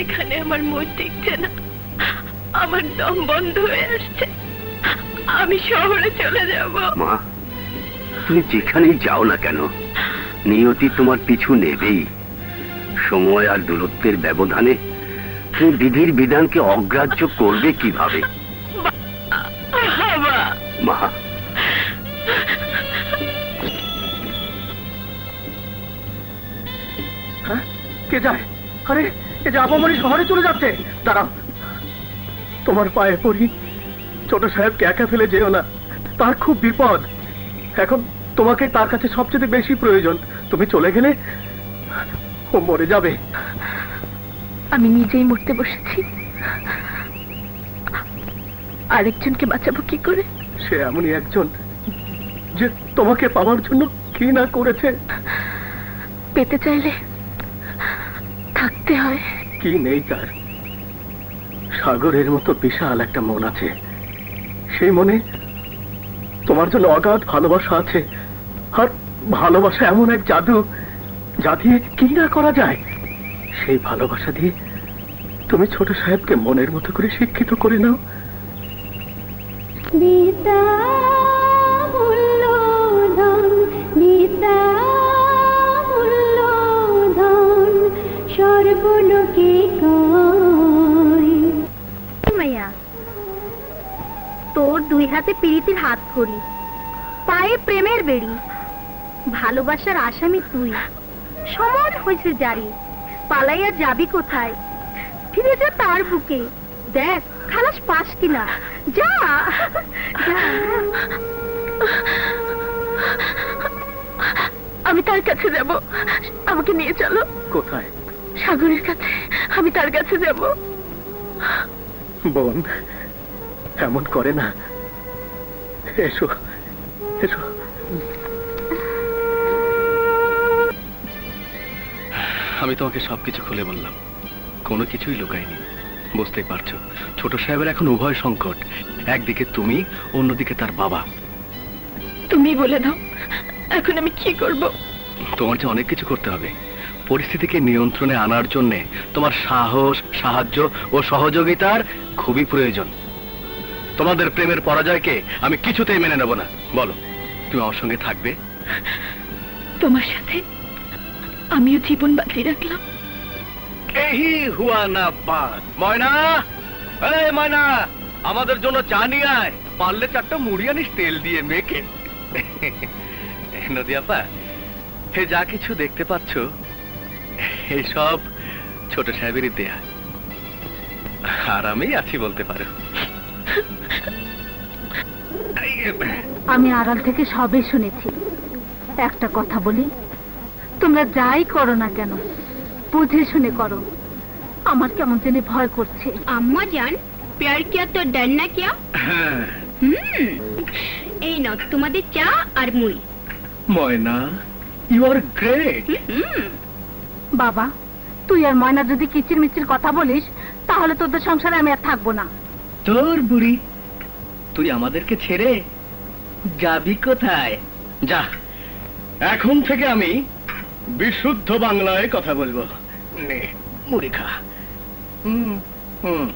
এখানে আমার মন টিকছে না। আমার দম বন্ধ হয়ে আসছে। আমি শহরে চলে যাব। মা তুমি যেখানেই যাও না কেন নিয়তি তোমার পিছু নেবেই। সময় আর দূরত্বের ব্যবধানে তুমি বিধির বিধানকে অগ্রাহ্য করবে কীভাবে? মা। হ্যাঁ? কে যায়? আরে! এ যে আপামনি শহরে চলে যাচ্ছে। দাঁড়াও। তোমার পায়ে পড়ি। ছোট সাহেবকে একা ফেলে যেও না। তার খুব বিপদ। এখন তোমাকে তার কাছে সবচেয়ে বেশি প্রয়োজন। তুমি চলে গেলে ও মরে যাবে। আমি নিজেই মরতে বসেছি। আরেকজনকে বাঁচাবো কি করে? সে এমনই একজন যে তোমাকে পাওয়ার জন্য কি না করেছে। পেতে চাইলে থাকতে হয়। কি নেই তার। সাগরের মতো বিশাল একটা মন আছে। সেই মনে তোমার জন্য অগাধ ভালোবাসা আছে। আর ভালোবাসা এমন এক জাদু যা দিয়ে কি না করা যায়। সেই ভালোবাসা দিয়ে তুমি ছোট সাহেবকে মনের মতো করে শিক্ষিত করে নাও। নিতা সর্বলোকে কয়? মাইয়া? তোর দুই হাতে পিড়িতির হাত ধরি পায়ে প্রেমের বেড়ি ভালোবাসার আসামি তুই সমান হয়েছে জারি পালাইয়া যাবি কোথায়? ফিরে যা তার বুকে দেখ খালাস পাস কিনা যা যা। আমি তার কাছে যাব আমাকে নিয়ে চলো। কোথায়? সাগরের কাছে আমি তার কাছে যাব। বোন এমন করে না। এসো এসো। আমি তোমাকে সবকিছু খুলে বললাম। কোনো কিছুই লুকাইনি বুঝতেই পারছ ছোট সাহেবের এখন উভয় সংকট। একদিকে তুমি অন্যদিকে তার বাবা। তুমি বলে দাও এখন আমি কি করব? তোমার যে অনেক কিছু করতে হবে। পরিস্থিতিকে নিয়ন্ত্রণে আনার জন্য তোমার সাহস সাহায্য ও সহযোগিতার খুবই প্রয়োজন। তোমাদের প্রেমের পরাজয়কে আমি কিছুতেই মেনে নেব না। বলো তুমি আমার সঙ্গে থাকবে? তোমার সাথে আমিও জীবন বাঁচিয়ে রাখলাম। এই হুয়া না বাদ। ময়না! এই ময়না! আমাদের জন্য চা নিয়ে আয়। পারলে চারটা মুড়ি আনিস তেল দিয়ে মেখে। নদী আপা হে যা কিছু দেখতে পাচ্ছ এই সব ছোট সাহেবেরই দেয়া আর আমি আছি বলতে পারো। আমি আড়াল থেকে সবই শুনেছি। একটা কথা বলি তোমরা যাই করো না কেন বুঝে শুনে করো। আমার কেমন জানি ভয় করছে। আম্মা জান প্যার কিয়া তো ডরনা কিয়া? হ্যাঁ। হুম এই নাও তোমাদের চা আর মুড়ি। Moyna you are great hmm. বাবা, তুই আর ময়না যদি কিচির মিচির কথা বলিস, তাহলে তোদের সংসারে আমি আর থাকব না। তোর বুড়ি, তুই আমাদেরকে ছেড়ে যাবি কোথায়? যা, এখন থেকে আমি বিশুদ্ধ বাংলায় কথা বলব। নে, মুড়ি খা। হুম হুম